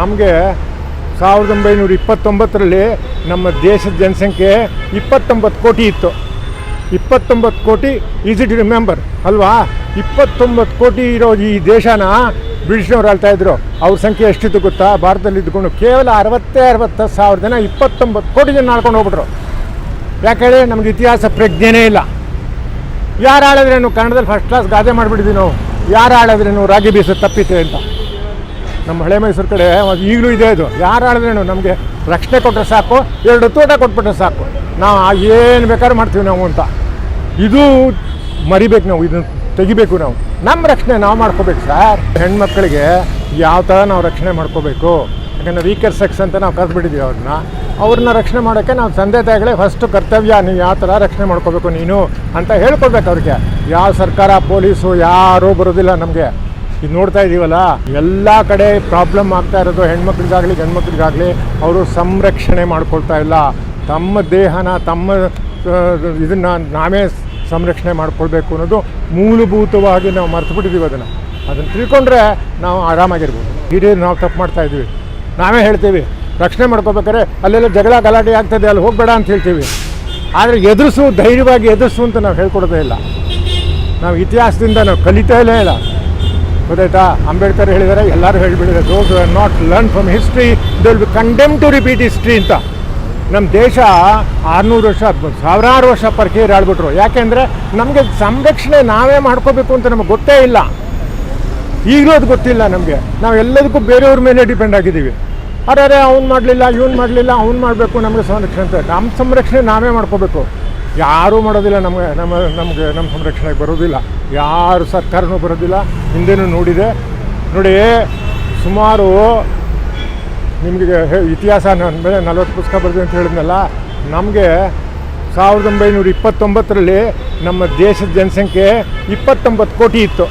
ನಮಗೆ ಸಾವಿರದ ಒಂಬೈನೂರ ಇಪ್ಪತ್ತೊಂಬತ್ತರಲ್ಲಿ ನಮ್ಮ ದೇಶದ ಜನಸಂಖ್ಯೆ ಇಪ್ಪತ್ತೊಂಬತ್ತು ಕೋಟಿ ಇತ್ತು. ಇಪ್ಪತ್ತೊಂಬತ್ತು ಕೋಟಿ ಈಸ್ ಟು ರಿಮೆಂಬರ್ ಅಲ್ವಾ? ಇಪ್ಪತ್ತೊಂಬತ್ತು ಕೋಟಿ ಇರೋ ಈ ದೇಶನ ಬ್ರಿಟಿಷ್ನವ್ರು ಆಳ್ತಾ ಇದ್ರು. ಅವ್ರ ಸಂಖ್ಯೆ ಎಷ್ಟಿತ್ತು ಗೊತ್ತಾ? ಭಾರತದಲ್ಲಿ ಇದ್ಕೊಂಡು ಕೇವಲ ಅರವತ್ತೇ ಅರವತ್ತು ಸಾವಿರ ಜನ ಇಪ್ಪತ್ತೊಂಬತ್ತು ಕೋಟಿ ಜನ ಆಳ್ಕೊಂಡು ಹೋಗ್ಬಿಟ್ರು. ಯಾಕೇಳಿ ನಮ್ಗೆ ಇತಿಹಾಸ ಪ್ರಜ್ಞೆನೇ ಇಲ್ಲ. ಯಾರು ಆಳಿದ್ರೇನು ಕನ್ನಡದಲ್ಲಿ ಫಸ್ಟ್ ಕ್ಲಾಸ್ ಗಾದೆ ಮಾಡಿಬಿಟ್ಟಿದ್ವಿ ನಾವು. ಯಾರು ಆಳಿದ್ರೇನು ರಾಗಿ ಬೀಸ ತಪ್ಪಿತ್ತು ಅಂತ. ನಮ್ಮ ಹಳೆ ಮೈಸೂರು ಕಡೆ ಅದು ಈಗಲೂ ಇದೆ ಇದು ಯಾರು ಆಳಿದ್ರೇನು ನಮಗೆ ರಕ್ಷಣೆ ಕೊಟ್ಟರೆ ಸಾಕು, ಎರಡು ತೋಟ ಕೊಟ್ಬಿಟ್ರೆ ಸಾಕು. ನಾವು ಏನು ಬೇಕಾದ್ರೂ ಮಾಡ್ತೀವಿ ನಾವು ಅಂತ. ಇದು ಮರಿಬೇಕು ನಾವು, ಇದನ್ನು ತೆಗಿಬೇಕು ನಾವು. ನಮ್ಮ ರಕ್ಷಣೆ ನಾವು ಮಾಡ್ಕೋಬೇಕು ಸರ್. ಹೆಣ್ಮಕ್ಳಿಗೆ ಯಾವ ಥರ ನಾವು ರಕ್ಷಣೆ ಮಾಡ್ಕೋಬೇಕು? ಯಾಕಂದರೆ ವೀಕರ್ ಸೆಕ್ಸ್ ಅಂತ ನಾವು ಕರೆದ್ಬಿಟ್ಟಿದ್ದೀವಿ ಅವ್ರನ್ನ. ಅವ್ರನ್ನ ರಕ್ಷಣೆ ಮಾಡೋಕ್ಕೆ ನಾವು ತಂದೆ ತಾಯಿಗಳೇ ಫಸ್ಟು ಕರ್ತವ್ಯ. ನೀವು ಯಾವ ಥರ ರಕ್ಷಣೆ ಮಾಡ್ಕೋಬೇಕು ನೀನು ಅಂತ ಹೇಳ್ಕೊಡ್ಬೇಕು ಅವ್ರಿಗೆ. ಯಾವ ಸರ್ಕಾರ, ಪೊಲೀಸು, ಯಾರೂ ಬರೋದಿಲ್ಲ ನಮಗೆ. ಇದು ನೋಡ್ತಾ ಇದ್ದೀವಲ್ಲ ಎಲ್ಲ ಕಡೆ ಪ್ರಾಬ್ಲಮ್ ಆಗ್ತಾ ಇರೋದು ಹೆಣ್ಮಕ್ಳಿಗಾಗಲಿ, ಗಂಡ್ಮಕ್ಳಿಗಾಗಲಿ, ಅವರು ಸಂರಕ್ಷಣೆ ಮಾಡ್ಕೊಳ್ತಾ ಇಲ್ಲ. ತಮ್ಮ ದೇಹನ, ತಮ್ಮ ಇದನ್ನು ನಾವೇ ಸಂರಕ್ಷಣೆ ಮಾಡ್ಕೊಳ್ಬೇಕು ಅನ್ನೋದು ಮೂಲಭೂತವಾಗಿ ನಾವು ಮರ್ತು ಬಿಟ್ಟಿದ್ದೀವಿ ಅದನ್ನು. ಅದನ್ನು ತಿಳ್ಕೊಂಡ್ರೆ ನಾವು ಆರಾಮಾಗಿರ್ಬೋದು. ಹಿರಿಯರು ನಾವು ತಪ್ಪು ಮಾಡ್ತಾ ಇದ್ದೀವಿ. ನಾವೇ ಹೇಳ್ತೀವಿ, ರಕ್ಷಣೆ ಮಾಡ್ಕೋಬೇಕಾದ್ರೆ ಅಲ್ಲೆಲ್ಲ ಜಗಳ ಗಲಾಟೆ ಆಗ್ತದೆ, ಅಲ್ಲಿ ಹೋಗಬೇಡ ಅಂತ ಹೇಳ್ತೀವಿ. ಆದರೆ ಎದುರಿಸು, ಧೈರ್ಯವಾಗಿ ಎದುರಿಸು ಅಂತ ನಾವು ಹೇಳ್ಕೊಡೋದೇ ಇಲ್ಲ. ನಾವು ಇತಿಹಾಸದಿಂದ ನಾವು ಕಲಿತಾ ಇಲ್ಲ ಇಲ್ಲ. ಗೊತ್ತಾಯ್ತಾ? ಅಂಬೇಡ್ಕರ್ ಹೇಳಿದ್ದಾರೆ ಎಲ್ಲರೂ ಹೇಳಿಬಿಟ್ಟಿದ್ದಾರೆ. Those not learn from history they will be condemn to repeat history ಅಂತ. ನಮ್ಮ ದೇಶ ಆರುನೂರು ವರ್ಷ, ಸಾವಿರಾರು ವರ್ಷ ಪರಿಚಯ ಆಳ್ಬಿಟ್ರು. ಯಾಕೆಂದರೆ ನಮಗೆ ಸಂರಕ್ಷಣೆ ನಾವೇ ಮಾಡ್ಕೋಬೇಕು ಅಂತ ನಮಗೆ ಗೊತ್ತೇ ಇಲ್ಲ. ಈಗಲೂ ಅದು ಗೊತ್ತಿಲ್ಲ ನಮಗೆ. ನಾವು ಎಲ್ಲದಕ್ಕೂ ಬೇರೆಯವ್ರ ಮೇಲೆ ಡಿಪೆಂಡ್ ಆಗಿದ್ದೀವಿ. ಅರೆ ಅವ್ನು ಮಾಡಲಿಲ್ಲ, ಇವ್ನು ಮಾಡಲಿಲ್ಲ, ಅವ್ನು ಮಾಡಬೇಕು, ನಮಗೆ ಸಂರಕ್ಷಣೆ ಅಂತ. ನಮ್ಮ ಸಂರಕ್ಷಣೆ ನಾವೇ ಮಾಡ್ಕೋಬೇಕು. ಯಾರೂ ಮಾಡೋದಿಲ್ಲ ನಮಗೆ, ನಮ್ಮ ನಮಗೆ ನಮ್ಮ ಸಂರಕ್ಷಣೆಗೆ ಬರೋದಿಲ್ಲ. ಯಾರು ಸರ್ಕಾರನೂ ಬರೋದಿಲ್ಲ, ಹಿಂದೆನೂ ನೋಡಿದೆ. ನೋಡಿ, ಸುಮಾರು ನಿಮಗೆ ಇತಿಹಾಸ ಮೇಲೆ ನಲ್ವತ್ತು ಪುಸ್ತಕ ಬರೆದು ಅಂತ ಹೇಳಿದ್ನಲ್ಲ, ನಮಗೆ ಸಾವಿರದ ಒಂಬೈನೂರ ಇಪ್ಪತ್ತೊಂಬತ್ತರಲ್ಲಿ ನಮ್ಮ ದೇಶದ ಜನಸಂಖ್ಯೆ ಇಪ್ಪತ್ತೊಂಬತ್ತು ಕೋಟಿ ಇತ್ತು.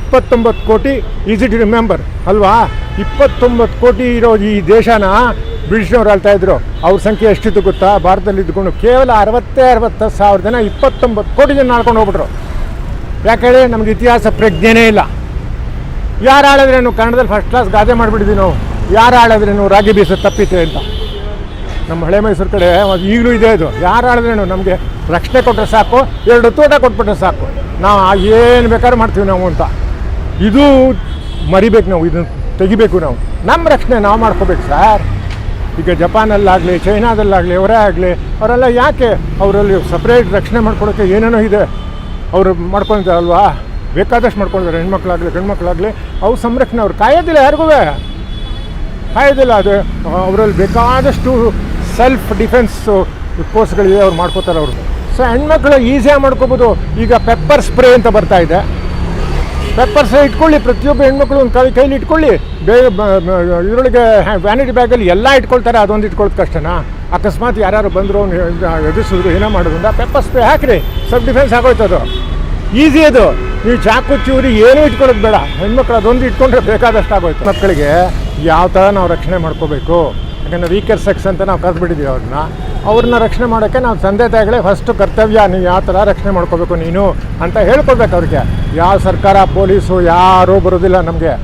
ಇಪ್ಪತ್ತೊಂಬತ್ತು ಕೋಟಿ ಈಸ್ ಇಟ್ ರಿಮೆಂಬರ್ ಅಲ್ವಾ? ಇಪ್ಪತ್ತೊಂಬತ್ತು ಕೋಟಿ ಇರೋ ಈ ದೇಶನ ಬ್ರಿಟಿಷ್ನವ್ರು ಆಳ್ತಾ ಇದ್ರು. ಅವ್ರ ಸಂಖ್ಯೆ ಎಷ್ಟಿತ್ತು ಗೊತ್ತಾ? ಭಾರತದಲ್ಲಿ ಇದ್ಕೊಂಡು ಕೇವಲ ಅರವತ್ತೇ ಅರವತ್ತು ಸಾವಿರ ಜನ ಇಪ್ಪತ್ತೊಂಬತ್ತು ಕೋಟಿ ಜನ ಆಳ್ಕೊಂಡು ಹೋಗ್ಬಿಟ್ರು. ಯಾಕಂದರೆ ನಮ್ಗೆ ಇತಿಹಾಸ ಪ್ರಜ್ಞೆನೇ ಇಲ್ಲ. ಯಾರು ಆಳಿದ್ರೇನು ಕನ್ನಡದಲ್ಲಿ ಫಸ್ಟ್ ಕ್ಲಾಸ್ ಗಾದೆ ಮಾಡಿಬಿಟ್ಟಿದ್ವಿ ನಾವು. ಯಾರು ಆಳಿದ್ರೇನು ರಾಗಿ ಬೀಸ ತಪ್ಪಿತೆ ಅಂತ. ನಮ್ಮ ಹಳೆ ಮೈಸೂರು ಕಡೆ ಅದು ಈಗಲೂ ಇದೆ ಇದು. ಯಾರು ಆಳಿದ್ರೇನು ನಮಗೆ ರಕ್ಷಣೆ ಕೊಟ್ಟರೆ ಸಾಕು, ಎರಡು ತೋಟ ಕೊಟ್ಬಿಟ್ರೆ ಸಾಕು. ನಾವು ಏನು ಬೇಕಾದ್ರೂ ಮಾಡ್ತೀವಿ ನಾವು ಅಂತ. ಇದು ಮರಿಬೇಕು ನಾವು, ಇದನ್ನು ತೆಗಿಬೇಕು ನಾವು. ನಮ್ಮ ರಕ್ಷಣೆ ನಾವು ಮಾಡ್ಕೋಬೇಕು ಸರ್. ಈಗ ಜಪಾನಲ್ಲಾಗಲಿ, ಚೈನಾದಲ್ಲಾಗಲಿ, ಅವರೇ ಆಗಲಿ, ಅವರೆಲ್ಲ ಯಾಕೆ ಅವರಲ್ಲಿ ಸಪ್ರೇಟ್ ರಕ್ಷಣೆ ಮಾಡ್ಕೊಳೋಕ್ಕೆ ಏನೇನೋ ಇದೆ. ಅವರು ಅಲ್ವಾ ಬೇಕಾದಷ್ಟು ಮಾಡ್ಕೊಂಡಿದ್ದಾರೆ. ಹೆಣ್ಮಕ್ಳಾಗಲಿ, ಗಂಡ್ಮಕ್ಳಾಗಲಿ. ಅವ್ರ ಸಂರಕ್ಷಣೆ ಅವ್ರು. ಕಾಯೋದಿಲ್ಲ ಯಾರಿಗೂ. ಕಾಯೋದಿಲ್ಲ. ಅದು, ಅವರಲ್ಲಿ ಬೇಕಾದಷ್ಟು ಸೆಲ್ಫ್ ಡಿಫೆನ್ಸ್ ಕೋರ್ಸ್ಗಳಿದೆ ಅವ್ರು ಮಾಡ್ಕೋತಾರೆ ಅವರು. ಸೊ ಹೆಣ್ಮಕ್ಳು ಈಸಿಯಾಗಿ ಮಾಡ್ಕೋಬೋದು. ಈಗ ಪೆಪ್ಪರ್ ಸ್ಪ್ರೇ ಅಂತ ಬರ್ತಾ ಇದೆ. ಪೆಪ್ಪರ್ ಸ್ಪ್ರೇ ಇಟ್ಕೊಳ್ಳಿ. ಪ್ರತಿಯೊಬ್ಬ ಹೆಣ್ಮಕ್ಳು ಒಂದು ಕೈ ಕೈಲಿ ಇಟ್ಕೊಳ್ಳಿ. ಬೇಗ ಇದರೊಳಗೆ ವ್ಯಾನಿಟಿ ಬ್ಯಾಗಲ್ಲಿ ಎಲ್ಲ ಇಟ್ಕೊಳ್ತಾರೆ. ಅದೊಂದು ಇಟ್ಕೊಳ್ಳೋದು ಕಷ್ಟನಾ? ಅಕಸ್ಮಾತ್ ಯಾರು ಬಂದರು ಎದುರಿಸಿದ್ರು, ಏನೋ ಮಾಡೋದ್ರಿಂದ ಪೆಪ್ಪರ್ ಸ್ಪ್ರೇ ಹಾಕಿರಿ. ಸಬ್ ಡಿಫೆನ್ಸ್ ಅದು ಈಸಿ ಅದು. ನೀವು ಚಾಕು ಚೂರಿ ಏನೂ ಇಟ್ಕೊಳ್ಳೋದು ಬೇಡ. ಹೆಣ್ಮಕ್ಳು ಅದೊಂದು ಇಟ್ಕೊಂಡ್ರೆ ಬೇಕಾದಷ್ಟು ಆಗೋಯ್ತು. ಮಕ್ಕಳಿಗೆ ಯಾವ ಥರ ನಾವು ರಕ್ಷಣೆ ಮಾಡ್ಕೋಬೇಕು? ಯಾಕಂದರೆ ವೀಕರ್ ಸೆಕ್ಸ್ ಅಂತ ನಾವು ಕರೆದ್ಬಿಟ್ಟಿದ್ದೀವಿ ಅವ್ರನ್ನ. ಅವ್ರನ್ನ ರಕ್ಷಣೆ ಮಾಡೋಕ್ಕೆ ನಾವು ತಂದೆ ತಾಯಿಗಳೇ ಫಸ್ಟು ಕರ್ತವ್ಯ. ನೀವು ಯಾವ ಥರ ರಕ್ಷಣೆ ಮಾಡ್ಕೋಬೇಕು ನೀನು ಅಂತ ಹೇಳ್ಕೊಡ್ಬೇಕು ಅವ್ರಿಗೆ. ಯಾವ ಸರ್ಕಾರ, ಪೊಲೀಸು, ಯಾರೂ ಬರೋದಿಲ್ಲ ನಮಗೆ.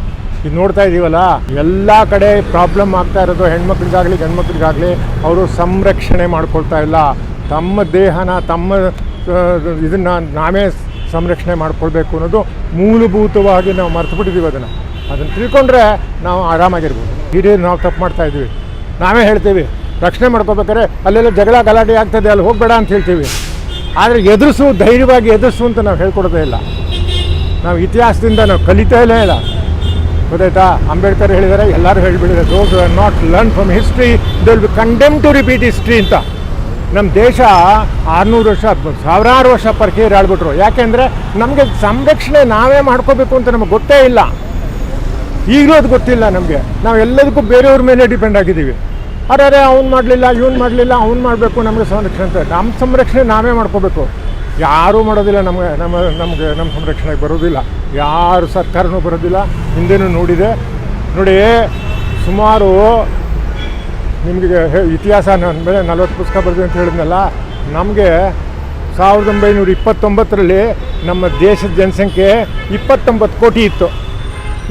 ಇದು ನೋಡ್ತಾ ಇದ್ದೀವಲ್ಲ ಎಲ್ಲ ಕಡೆ ಪ್ರಾಬ್ಲಮ್ ಆಗ್ತಾ ಇರೋದು ಹೆಣ್ಮಕ್ಳಿಗಾಗಲಿ, ಗಂಡ್ಮಕ್ಳಿಗಾಗಲಿ, ಅವರು ಸಂರಕ್ಷಣೆ ಮಾಡ್ಕೊಳ್ತಾ ಇಲ್ಲ. ತಮ್ಮ ದೇಹನ, ತಮ್ಮ ಇದನ್ನು ನಾವೇ ಸಂರಕ್ಷಣೆ ಮಾಡ್ಕೊಳ್ಬೇಕು ಅನ್ನೋದು ಮೂಲಭೂತವಾಗಿ ನಾವು ಮರ್ತು ಬಿಟ್ಟಿದ್ದೀವಿ ಅದನ್ನು. ಅದನ್ನು ತಿಳ್ಕೊಂಡ್ರೆ ನಾವು ಆರಾಮಾಗಿರ್ಬೋದು. ಹಿರಿಯರು ನಾವು ತಪ್ಪು ಮಾಡ್ತಾ ಇದ್ದೀವಿ. ನಾವೇ ಹೇಳ್ತೀವಿ, ರಕ್ಷಣೆ ಮಾಡ್ಕೋಬೇಕಾದ್ರೆ ಅಲ್ಲೆಲ್ಲ ಜಗಳ ಗಲಾಟೆ ಆಗ್ತದೆ, ಅಲ್ಲಿ ಹೋಗಬೇಡ ಅಂತ ಹೇಳ್ತೀವಿ. ಆದರೆ ಎದುರಿಸು, ಧೈರ್ಯವಾಗಿ ಎದುರಿಸು ಅಂತ ನಾವು ಹೇಳ್ಕೊಡೋದೇ ಇಲ್ಲ. ನಾವು ಇತಿಹಾಸದಿಂದ ನಾವು ಕಲಿತಾ ಇಲ್ಲ ಇಲ್ಲ. ಗೊತ್ತಾಯ್ತಾ? ಅಂಬೇಡ್ಕರ್ ಹೇಳಿದ್ದಾರೆ ಎಲ್ಲರೂ ಹೇಳಿಬಿಟ್ಟಿದ್ದಾರೆ. Those are not learn from history they will be condemn to repeat history ಅಂತ. ನಮ್ಮ ದೇಶ ಆರುನೂರು ವರ್ಷ, ಸಾವಿರಾರು ವರ್ಷ ಪರ್ಕೇರಿ ಆಳ್ಬಿಟ್ರು. ಯಾಕೆಂದರೆ ನಮಗೆ ಸಂರಕ್ಷಣೆ ನಾವೇ ಮಾಡ್ಕೋಬೇಕು ಅಂತ ನಮಗೆ ಗೊತ್ತೇ ಇಲ್ಲ. ಈಗಲೂ ಅದು ಗೊತ್ತಿಲ್ಲ ನಮಗೆ. ನಾವು ಎಲ್ಲದಕ್ಕೂ ಬೇರೆಯವ್ರ ಮೇಲೆ ಡಿಪೆಂಡ್ ಆಗಿದ್ದೀವಿ. ಅರೆ ಅವ್ನು ಮಾಡಲಿಲ್ಲ, ಇವ್ನು ಮಾಡಲಿಲ್ಲ, ಅವ್ನು ಮಾಡಬೇಕು, ನಮಗೆ ಸಂರಕ್ಷಣೆ ಅಂತ. ನಮ್ಮ ಸಂರಕ್ಷಣೆ ನಾವೇ ಮಾಡ್ಕೋಬೇಕು. ಯಾರೂ ಮಾಡೋದಿಲ್ಲ, ನಮಗೆ, ನಮ್ಮ ನಮಗೆ, ನಮ್ಮ ಸಂರಕ್ಷಣೆಗೆ ಬರೋದಿಲ್ಲ. ಯಾರು ಸರ್ಕಾರನೂ ಬರೋದಿಲ್ಲ. ಹಿಂದೆನೂ ನೋಡಿದೆ. ನೋಡಿ, ಸುಮಾರು ನಿಮಗೆ ಇತಿಹಾಸ ನನ್ನ ಮೇಲೆ ನಲ್ವತ್ತು ಪುಸ್ತಕ ಬರೆದಿದೆ ಅಂತ ಹೇಳಿದ್ನಲ್ಲ, ನಮಗೆ ಸಾವಿರದ ಒಂಬೈನೂರ ಇಪ್ಪತ್ತೊಂಬತ್ತರಲ್ಲಿ ನಮ್ಮ ದೇಶದ ಜನಸಂಖ್ಯೆ ಇಪ್ಪತ್ತೊಂಬತ್ತು ಕೋಟಿ ಇತ್ತು.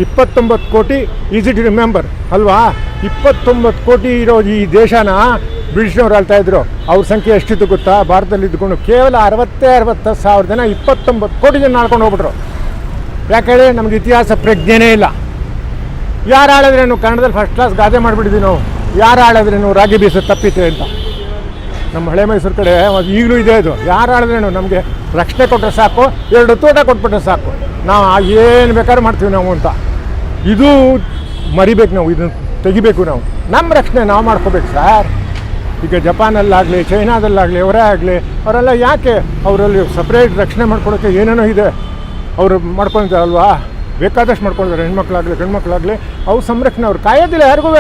ಇಪ್ಪತ್ತೊಂಬತ್ತು ಕೋಟಿ, ಈಸಿ ಟು ರಿಮೆಂಬರ್, ಅಲ್ವಾ? ಇಪ್ಪತ್ತೊಂಬತ್ತು ಕೋಟಿ ಇರೋ ಈ ದೇಶನ ಬ್ರಿಟಿಷ್ನವ್ರು ಆಳ್ತಾ ಇದ್ರು, ಅವ್ರ ಸಂಖ್ಯೆ ಎಷ್ಟಿತ್ತು ಗೊತ್ತಾ? ಭಾರತದಲ್ಲಿ ಇದ್ಕೊಂಡು ಕೇವಲ ಅರವತ್ತೇ ಅರವತ್ತು ಸಾವಿರ ಜನ ಇಪ್ಪತ್ತೊಂಬತ್ತು ಕೋಟಿ ಜನ ಆಳ್ಕೊಂಡು ಹೋಗ್ಬಿಟ್ರು. ಯಾಕಂದರೆ ನಮ್ಗೆ ಇತಿಹಾಸ ಪ್ರಜ್ಞೆನೇ ಇಲ್ಲ. ಯಾರು ಆಳಿದ್ರೇನು? ಕನ್ನಡದಲ್ಲಿ ಫಸ್ಟ್ ಕ್ಲಾಸ್ ಗಾದೆ ಮಾಡಿಬಿಟ್ಟಿದ್ವಿ ನಾವು. ಯಾರು ಆಳಿದ್ರೇನು? ರಾಗಿ ಬೀಸ ತಪ್ಪಿತೆ ಅಂತ. ನಮ್ಮ ಹಳೆ ಮೈಸೂರು ಕಡೆ ಈಗಲೂ ಇದೆ ಅದು. ಯಾರು ಆಳಿದ್ರೇನು? ನಮಗೆ ರಕ್ಷಣೆ ಕೊಟ್ಟರೆ ಸಾಕು, ಎರಡು ತೋಟ ಕೊಟ್ಬಿಟ್ರೆ ಸಾಕು. ನಾವು ಏನು ಬೇಕಾದ್ರೂ ಮಾಡ್ತೀವಿ ನಾವು ಅಂತ. ಇದು ಮರಿಬೇಕು ನಾವು, ಇದನ್ನು ತೆಗಿಬೇಕು ನಾವು. ನಮ್ಮ ರಕ್ಷಣೆ ನಾವು ಮಾಡ್ಕೋಬೇಕು, ಸರ್. ಈಗ ಜಪಾನಲ್ಲಾಗಲಿ, ಚೈನಾದಲ್ಲಾಗಲಿ, ಅವರೇ ಆಗಲಿ, ಅವರೆಲ್ಲ ಯಾಕೆ ಅವರಲ್ಲಿ ಸಪ್ರೇಟ್ ರಕ್ಷಣೆ ಮಾಡ್ಕೊಳೋಕ್ಕೆ ಏನೇನೋ ಇದೆ? ಅವರು ಮಾಡ್ಕೊಂತಾರೆ ಅಲ್ವಾ ಬೇಕಾದಷ್ಟು ಮಾಡ್ಕೊಳ್ತಾರೆ ಹೆಣ್ಮಕ್ಳಾಗಲಿ, ಗಂಡ್ಮಕ್ಳಾಗಲಿ. ಅವ್ರ ಸಂರಕ್ಷಣೆ ಅವ್ರು ಕಾಯೋದಿಲ್ಲ ಯಾರಿಗೂ.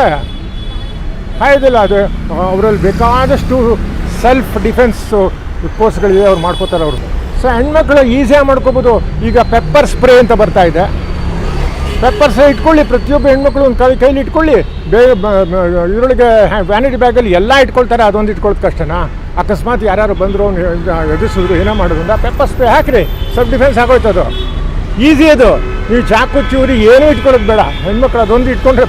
ಕಾಯೋದಿಲ್ಲ. ಅದು, ಅವರಲ್ಲಿ ಬೇಕಾದಷ್ಟು ಸೆಲ್ಫ್ ಡಿಫೆನ್ಸ್ ಕೋರ್ಸ್ಗಳಿದೆ ಅವ್ರು ಮಾಡ್ಕೋತಾರೆ ಅವರು. ಸೊ ಹೆಣ್ಮಕ್ಳು ಈಸಿಯಾಗಿ ಮಾಡ್ಕೋಬೋದು. ಈಗ ಪೆಪ್ಪರ್ ಸ್ಪ್ರೇ ಅಂತ ಬರ್ತಾ ಇದೆ ಪೆಪ್ಪರ್ ಸ್ಪ್ರೇ ಇಟ್ಕೊಳ್ಳಿ, ಪ್ರತಿಯೊಬ್ಬ ಹೆಣ್ಮಕ್ಳು ಒಂದು ಕೈ ಕೈಲಿ ಇಟ್ಕೊಳ್ಳಿ. ಬೇಗ ಇದರೊಳಗೆ ವ್ಯಾನಿಟಿ ಬ್ಯಾಗಲ್ಲಿ ಎಲ್ಲ ಇಟ್ಕೊಳ್ತಾರೆ, ಅದೊಂದು ಇಟ್ಕೊಳ್ಳೋದು ಕಷ್ಟನಾ? ಅಕಸ್ಮಾತ್ ಯಾರ್ಯಾರು ಬಂದರು ಅವ್ನು ಎದುರಿಸಿದ್ರು, ಏನೋ ಮಾಡೋದ್ರಿಂದ ಪೆಪ್ಪರ್ ಸ್ಪ್ರೇ ಹಾಕಿರಿ. ಸಬ್ ಡಿಫೆನ್ಸ್ ಆಗೋಯ್ತದು. ಈಸಿ ಅದು. ನೀವು ಚಾಕು ಚೂರಿ ಏನೂ ಇಟ್ಕೊಳ್ಳೋದು ಬೇಡ. ಹೆಣ್ಮಕ್ಳು ಅದೊಂದು ಇಟ್ಕೊಂಡ್ರೆ